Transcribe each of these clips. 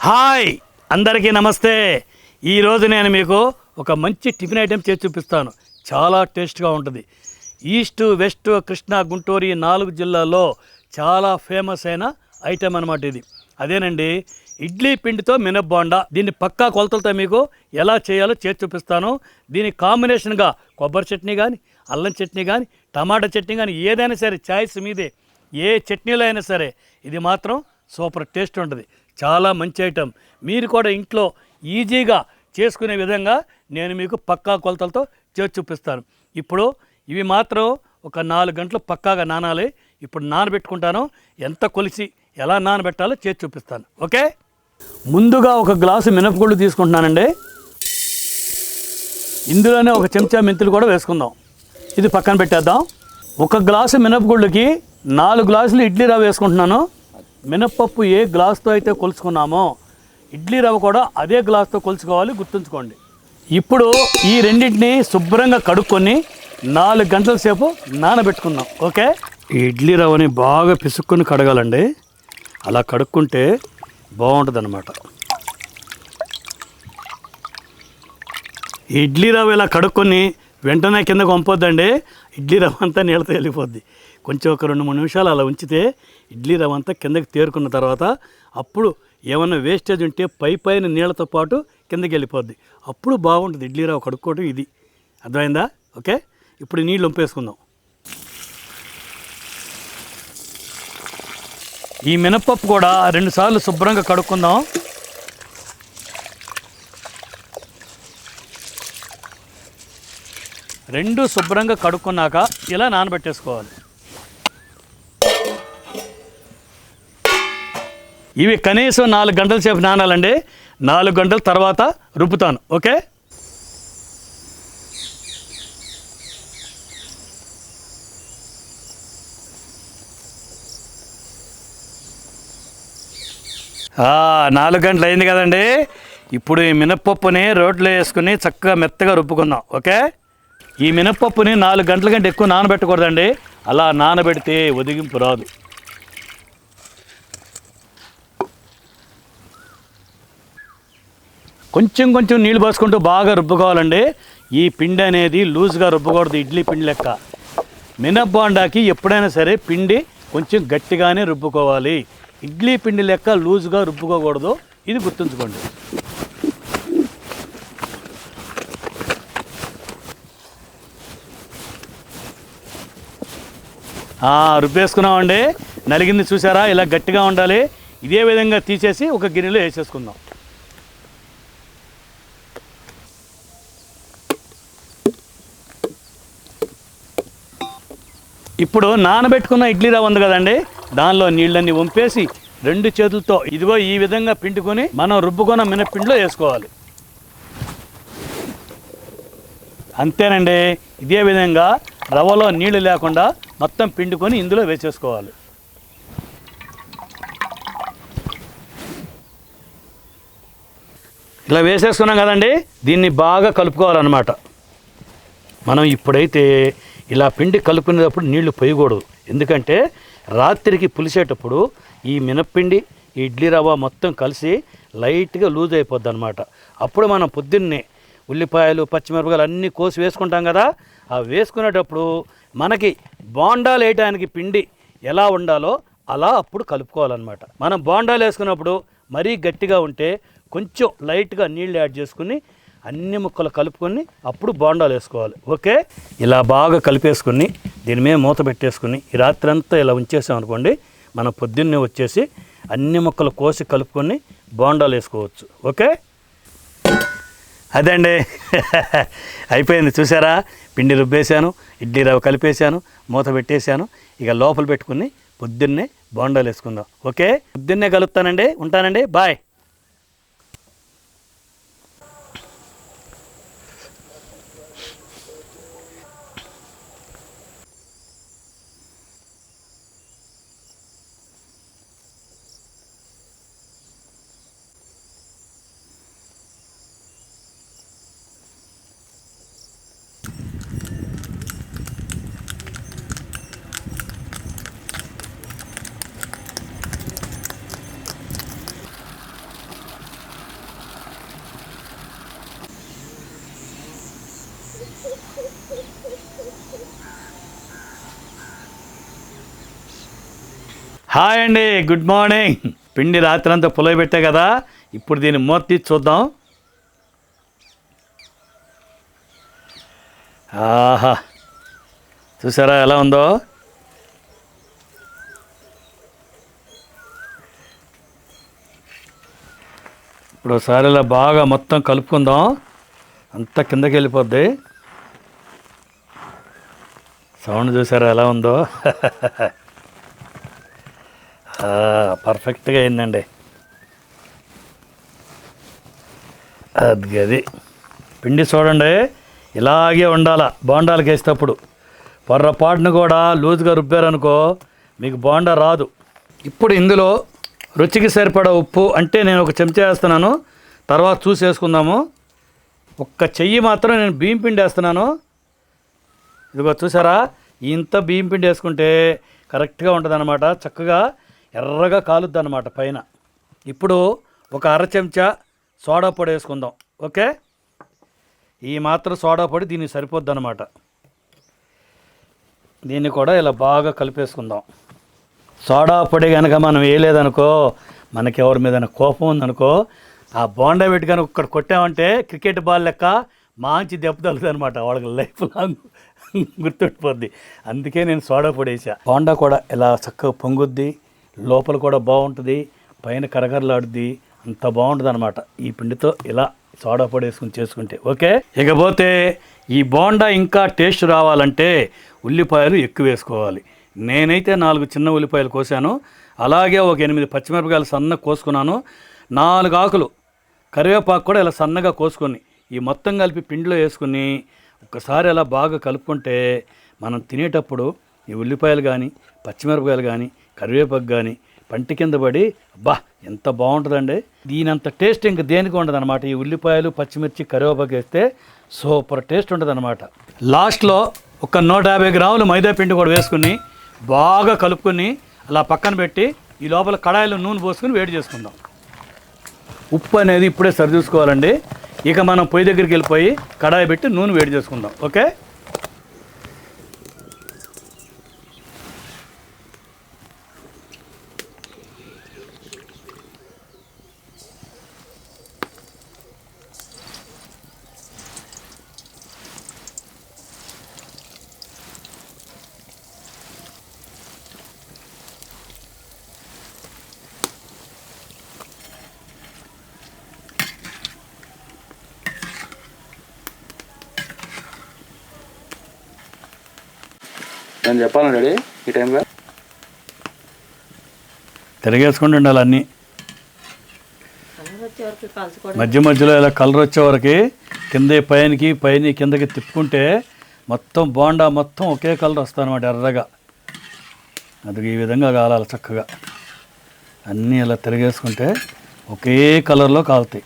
Hi! అందరికీ నమస్తే. ఈరోజు నేను మీకు ఒక మంచి టిఫిన్ ఐటెం చేసి చూపిస్తాను. చాలా టేస్ట్గా ఉంటుంది. ఈస్ట్ వెస్ట్ కృష్ణా గుంటూరు ఈ నాలుగు జిల్లాల్లో చాలా ఫేమస్ అయిన ఐటెం అనమాట ఇది. అదేనండి ఇడ్లీ పిండితో మినబ్బాండా దీన్ని పక్కా కొలతలతో మీకు ఎలా చేయాలో చేసి చూపిస్తాను. దీని కాంబినేషన్గా కొబ్బరి చట్నీ కానీ అల్లం చట్నీ కానీ టమాటా చట్నీ కానీ ఏదైనా సరే చాయిస్ మీదే. ఏ చట్నీలో అయినా సరే ఇది మాత్రం సూపర్ టేస్ట్ ఉంటుంది. చాలా మంచి ఐటెం. మీరు కూడా ఇంట్లో ఈజీగా చేసుకునే విధంగా నేను మీకు పక్కా కొలతలతో చేర్చి చూపిస్తాను. ఇప్పుడు ఇవి మాత్రం ఒక నాలుగు గంటలు పక్కాగా నానాలి. ఇప్పుడు నానబెట్టుకుంటాను. ఎంత కొలిసి ఎలా నానబెట్టాలో చేర్చి చూపిస్తాను. ఓకే? ముందుగా ఒక గ్లాసు మినపగుళ్ళు తీసుకుంటున్నానండి. ఇందులోనే ఒక చెంచా మెంతులు కూడా వేసుకుందాం. ఇది పక్కన పెట్టేద్దాం. ఒక గ్లాసు మినపగుళ్ళకి నాలుగు గ్లాసులు ఇడ్లీ రవ్వ వేసుకుంటున్నాను. మినప్పప్పు ఏ గ్లాస్తో అయితే కొలుచుకున్నామో ఇడ్లీ రవ్వ కూడా అదే గ్లాస్తో కొలుచుకోవాలి గుర్తుంచుకోండి. ఇప్పుడు ఈ రెండింటిని శుభ్రంగా కడుక్కొని నాలుగు గంటల సేపు నానబెట్టుకుందాం ఓకే? ఇడ్లీ రవ్వని బాగా పిసుక్కుని కడగాలండి. అలా కడుక్కుంటే బాగుంటుంది ఈ ఇడ్లీ రవ్వ ఇలా కడుక్కొని వెంటనే కిందకు పంపొద్దండి ఇడ్లీ రవ్వ అంతా నీళ్ళతో వెళ్ళిపోద్ది. కొంచెం ఒక రెండు మూడు నిమిషాలు అలా ఉంచితే ఇడ్లీ రవ్వ అంతా కిందకి తేరుకున్న తర్వాత అప్పుడు ఏమన్నా వేస్టేజ్ ఉంటే పై పైన నీళ్ళతో పాటు కిందకి వెళ్ళిపోద్ది. అప్పుడు బాగుంటుంది ఇడ్లీ రవ్వ కడుక్కోవటం ఇది. అర్థమైందా? ఓకే? ఇప్పుడు నీళ్ళు వంపేసుకుందాం ఈ మినప్పప్పు కూడా రెండుసార్లు శుభ్రంగా కడుక్కుందాం. రెండు శుభ్రంగా కడుక్కున్నాక ఇలా నానబెట్టేసుకోవాలి. ఇవి కనీసం నాలుగు గంటల సేపు నానాలండి. నాలుగు గంటల తర్వాత రుబ్బుతాను. ఓకే? నాలుగు గంటలు అయింది కదండి. ఇప్పుడు ఈ మినప్పప్పుని రోట్లో వేసుకుని చక్కగా మెత్తగా రుబ్బుకుందాం. ఓకే? ఈ మినప్పప్పుని నాలుగు గంటల కంటే ఎక్కువ నానబెట్టకూడదండి. అలా నానబెడితే ఒదిగింపు రాదు. కొంచెం కొంచెం నీళ్ళు పోసుకుంటూ బాగా రుబ్బుకోవాలండి. ఈ పిండి అనేది లూజ్గా రుబ్బకూడదు ఇడ్లీ పిండి లెక్క. మినప్పాండాకి ఎప్పుడైనా సరే పిండి కొంచెం గట్టిగానే రుబ్బుకోవాలి. ఇడ్లీ పిండి లెక్క లూజ్గా రుబ్బుకోకూడదు. ఇది గుర్తుంచుకోండి. రుబ్బేసుకున్నామండి. నలిగింది చూసారా? ఇలా గట్టిగా ఉండాలి. ఇదే విధంగా తీసేసి ఒక గిన్నెలో వేసేసుకుందాం. ఇప్పుడు నానబెట్టుకున్న ఇడ్లీ రవ్వ ఉంది కదండి దానిలో నీళ్ళన్నీ వంపేసి రెండు చేతులతో ఇదిగో ఈ విధంగా పిండుకొని మనం రుబ్బుకున్న మినప్పిండిలో వేసుకోవాలి. అంతేనండి ఇదే విధంగా రవ్వలో నీళ్ళు లేకుండా మొత్తం పిండుకొని ఇందులో వేసేసుకోవాలి. ఇలా వేసేసుకున్నాం కదండి దీన్ని బాగా కలుపుకోవాలన్నమాట. మనం ఇప్పుడైతే ఇలా పిండి కలుపుకునేటప్పుడు నీళ్ళు పోయకూడదు. ఎందుకంటే రాత్రికి పులిసేటప్పుడు ఈ మినప్పిండి ఈ ఇడ్లీ రవ్వ మొత్తం కలిసి లైట్గా లూజ్ అయిపోద్ది అనమాట అప్పుడు మనం పొద్దున్నే ఉల్లిపాయలు పచ్చిమిరపకాయలు అన్నీ కోసి వేసుకుంటాం కదా ఆ వేసుకునేటప్పుడు మనకి బోండాలు వేయడానికి పిండి ఎలా ఉండాలో అలా అప్పుడు కలుపుకోవాలన్నమాట. మనం బోండాలు వేసుకున్నప్పుడు మరీ గట్టిగా ఉంటే కొంచెం లైట్గా నీళ్ళు యాడ్ చేసుకుని అన్ని ముక్కలు కలుపుకొని అప్పుడు బోండాలు వేసుకోవాలి. ఓకే? ఇలా బాగా కలిపేసుకుని దీని మీద మూత పెట్టేసుకుని ఈ రాత్రి అంతా ఇలా ఉంచేసాం అనుకోండి మనం పొద్దున్నే వచ్చేసి అన్ని ముక్కలు కోసి కలుపుకొని బోండాలు వేసుకోవచ్చు. ఓకే? అదే అండి అయిపోయింది. చూసారా? పిండి రుబ్బేశాను ఇడ్లీ రవ్వ కలిపేశాను మూత పెట్టేశాను ఇక లోపల పెట్టుకుని పొద్దున్నే బోండాలు వేసుకుందాం. ఓకే? పొద్దున్నే కలుపుతానండి. ఉంటానండి. బాయ్. హాయ్ అండి గుడ్ మార్నింగ్. పిండి రాత్రి అంతా పులవ పెట్టే కదా ఇప్పుడు దీన్ని మూత తీసి చూద్దాం. ఆహా చూసారా ఎలా ఉందో? ఇప్పుడు ఒకసారి ఇలా బాగా మొత్తం కలుపుకుందాం. అంతా కిందకి వెళ్ళిపోద్ది. సౌండ్ చూసారా ఎలా ఉందో? పర్ఫెక్ట్గా అయిందండి. అది అది పిండి చూడండి ఇలాగే ఉండాల బోండాలకు వేసేటప్పుడు పొర్రపాటును కూడా లూజ్గా రుబ్బారనుకో మీకు బోండా రాదు. ఇప్పుడు ఇందులో రుచికి సరిపడా ఉప్పు అంటే నేను ఒక చెంచా వేస్తున్నాను తర్వాత చూసి వేసుకుందాము. ఒక్క చెయ్యి మాత్రం నేను బియ్యం పిండి వేస్తున్నాను. ఇదిగో చూసారా ఇంత బియ్యం పిండి వేసుకుంటే కరెక్ట్గా ఉంటుంది చక్కగా ఎర్రగా కాలుద్ది అనమాట పైన. ఇప్పుడు ఒక అర చెంచా సోడా పొడి వేసుకుందాం. ఓకే? ఈ మాత్రం సోడా పొడి దీనికి సరిపోద్ది అనమాట దీన్ని కూడా ఇలా బాగా కలిపేసుకుందాం. సోడా పొడి కనుక మనం వేయలేదనుకో మనకి ఎవరి మీద కోపం ఉందనుకో ఆ బోండా పెట్టి కనుక ఇక్కడ కొట్టామంటే క్రికెట్ బాల్ లెక్క మంచి దెబ్బ తగులుతుంది అనమాట వాళ్ళకి లైఫ్ లాంగ్ గుర్తుండిపోద్ది. అందుకే నేను సోడా పొడి వేసా బోండా కూడా ఇలా చక్కగా పొంగుద్ది. లోపల కూడా బాగుంటుంది పైన కరకరలాడుద్ది అంత బాగుంటుంది అనమాట ఈ పిండితో ఇలా సోడా పొడి వేసుకుని చేసుకుంటే ఓకే? ఇకపోతే ఈ బోండా ఇంకా టేస్ట్ రావాలంటే ఉల్లిపాయలు ఎక్కువ వేసుకోవాలి. నేనైతే నాలుగు చిన్న ఉల్లిపాయలు కోసాను. అలాగే ఒక ఎనిమిది పచ్చిమిరపకాయలు సన్నగా కోసుకున్నాను. నాలుగు ఆకులు కరివేపాకు కూడా ఇలా సన్నగా కోసుకొని ఈ మొత్తం కలిపి పిండిలో వేసుకుని ఒకసారి అలా బాగా కలుపుకుంటే మనం తినేటప్పుడు ఈ ఉల్లిపాయలు కానీ పచ్చిమిరపకాయలు కానీ కరివేపాకు కానీ పంటి కింద పడి అబ్బా ఎంత బాగుంటుందండి. దీనంత టేస్ట్ ఇంక దేనికి ఉండదన్నమాట? ఈ ఉల్లిపాయలు పచ్చిమిర్చి కరివేపాకు వేస్తే సూపర్ టేస్ట్ ఉంటుంది అనమాట లాస్ట్లో ఒక నూట యాభై గ్రాములు మైదా పిండి కూడా వేసుకుని బాగా కలుపుకొని అలా పక్కన పెట్టి ఈ లోపల కడాయిలో నూనె పోసుకొని వేడి చేసుకుందాం. ఉప్పు అనేది ఇప్పుడే సరి చూసుకోవాలండి ఇక మనం పొయ్యి దగ్గరికి వెళ్ళిపోయి కడాయి పెట్టి నూనె వేడి చేసుకుందాం. ఓకే? నేను చెప్పాను డాడీ ఈ టైంలో? తిరగేసుకుంటూ ఉండాలి అన్నీ. మధ్య మధ్యలో ఇలా కలర్ వచ్చే వరకు కింద పైనకి పైన కిందకి తిప్పుకుంటే మొత్తం బోండా మొత్తం ఒకే కలర్ వస్తానమాట ఎర్రగా. అది ఈ విధంగా కాలాలి చక్కగా. అన్నీ ఇలా తిరిగేసుకుంటే ఒకే కలర్లో కాలుతాయి.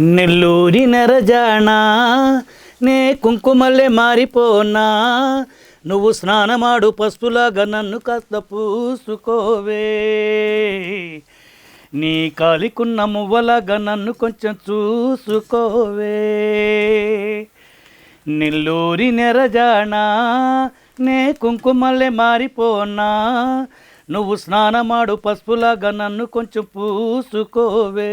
నెల్లూరి నెరజానా నే కుంకుమల్లే మారిపోనా నువ్వు స్నానమాడు పసుపులాగా నన్ను కాస్త పూసుకోవే. నీ కాలికున్న మువ్వలాగా నన్ను కొంచెం చూసుకోవే. నెల్లూరి నెరజానా నే కుంకుమల్లే మారిపోనా నువ్వు స్నానమాడు పసుపులాగా నన్ను కొంచెం పూసుకోవే.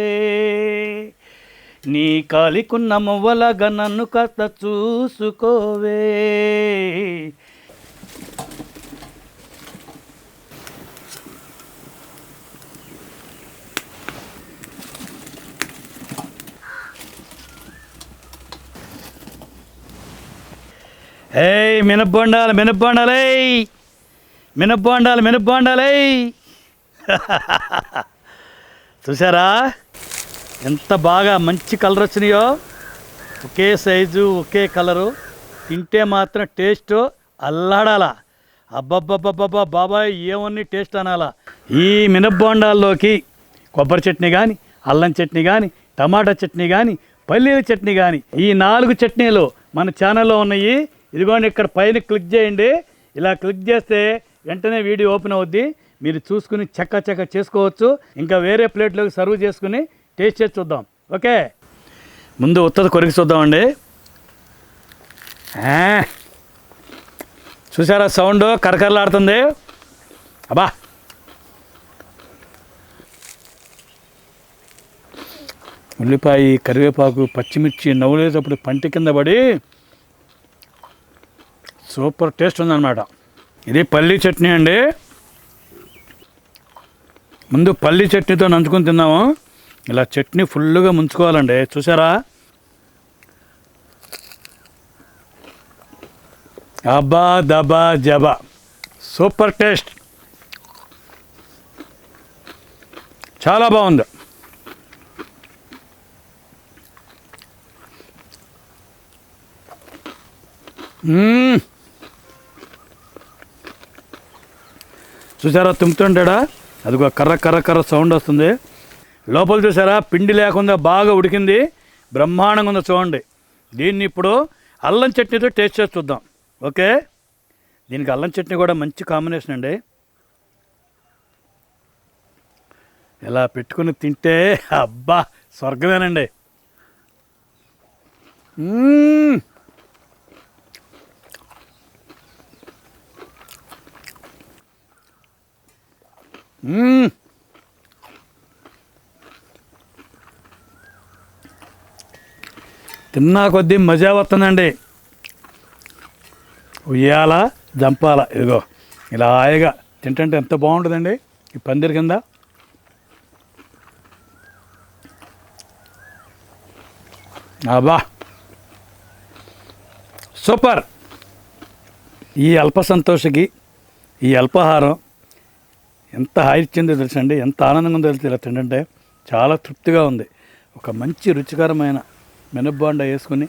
నీ కాలికున్న మువ్వలాగా నన్ను కాస్త చూసుకోవే. ఏయ్ మినప్పొండాలి మినప్పొండాలి. మినప్పొండాలి మినప్పొండాలి. చూసారా ఎంత బాగా మంచి కలర్ వచ్చినాయో? ఒకే సైజు ఒకే కలరు. తింటే మాత్రం టేస్ట్ అల్లాడాలా. అబ్బబ్బబ్బబ్బబ్బా బాబాయ్ ఏమన్నీ టేస్ట్ అనాలా? ఈ మినప్పొండాల్లోకి కొబ్బరి చట్నీ కానీ అల్లం చట్నీ కానీ టమాటా చట్నీ కానీ పల్లీల చట్నీ కానీ ఈ నాలుగు చట్నీలు మన ఛానల్లో ఉన్నాయి. ఇదిగోండి ఇక్కడ పైన క్లిక్ చేయండి. ఇలా క్లిక్ చేస్తే వెంటనే వీడియో ఓపెన్ అవుద్ది. మీరు చూసుకుని చక్క చక్క చేసుకోవచ్చు. ఇంకా వేరే ప్లేట్లోకి సర్వ్ చేసుకుని టేస్ట్ చేసి చూద్దాం. ఓకే? ముందు ఉత్తది కొరికి చూద్దామండి. చూసారా సౌండ్? కరకరలాడుతుంది. అబ్బా. ఉల్లిపాయ కరివేపాకు పచ్చిమిర్చి నవ్వులేటప్పుడు పంటి కింద పడి సూపర్ టేస్ట్ ఉందన్నమాట. ఇది పల్లీ చట్నీ అండి. ముందు పల్లీ చట్నీతో నంచుకొని తిన్నాము. ఇలా చట్నీ ఫుల్గా ముంచుకోవాలండి. చూసారా? అబ్బా దబా జబా సూపర్ టేస్ట్. చాలా బాగుంది. చూసారా చూసారా అది అదిగో కర్ర కర్ర కర్ర సౌండ్ వస్తుంది. లోపల చూసారా? పిండి లేకుండా బాగా ఉడికింది. బ్రహ్మాండంగా ఉందో చూడండి. దీన్ని ఇప్పుడు అల్లం చట్నీతో టేస్ట్ చేసి చూద్దాం. ఓకే? దీనికి అల్లం చట్నీ కూడా మంచి కాంబినేషన్ అండి. ఇలా పెట్టుకుని తింటే అబ్బా స్వర్గమేనండి. Mmm. తిన్నా కొద్దీ మజా వస్తుందండి. ఉయ్యాల జంపాల. ఇదిగో ఇలా హాయిగా తింటుంటే ఎంత బాగుంటుందండి ఈ పందిరి కింద. అబ్బా సూపర్. ఈ అల్ప సంతోషకి ఈ అల్పాహారం ఎంత హాయి ఇచ్చిందో తెలుసండి ఎంత ఆనందంగా ఉందో తెలుసు ఇలా తింటుంటే. చాలా తృప్తిగా ఉంది. ఒక మంచి రుచికరమైన మినప్బాండ వేసుకుని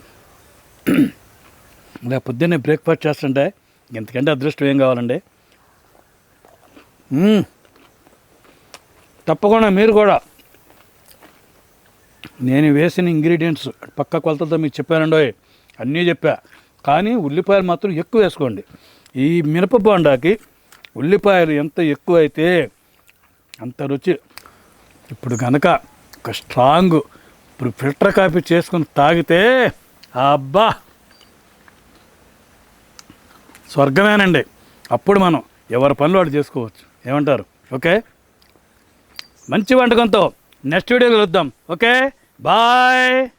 ఇలా పొద్దున్నే బ్రేక్ఫాస్ట్ చేస్తుంటే ఇంతకంటే అదృష్టం ఏం కావాలండి? తప్పకుండా మీరు కూడా. నేను వేసిన ఇంగ్రీడియంట్స్ పక్క కొలతలతో మీకు చెప్పానండో అన్నీ చెప్పా. కానీ ఉల్లిపాయలు మాత్రం ఎక్కువ వేసుకోండి. ఈ మినప బోండాకి ఉల్లిపాయలు ఎంత ఎక్కువ అయితే అంత రుచి. ఇప్పుడు కనుక ఒక స్ట్రాంగ్ ఇప్పుడు ఫిల్టర్ కాఫీ చేసుకుని తాగితే అబ్బా! స్వర్గమేనండి. అప్పుడు మనం ఎవరి పనులు వాడు చేసుకోవచ్చు. ఏమంటారు? ఓకే? మంచి వంటకంతో నెక్స్ట్ వీడియోలో కలుద్దాం. ఓకే? బాయ్!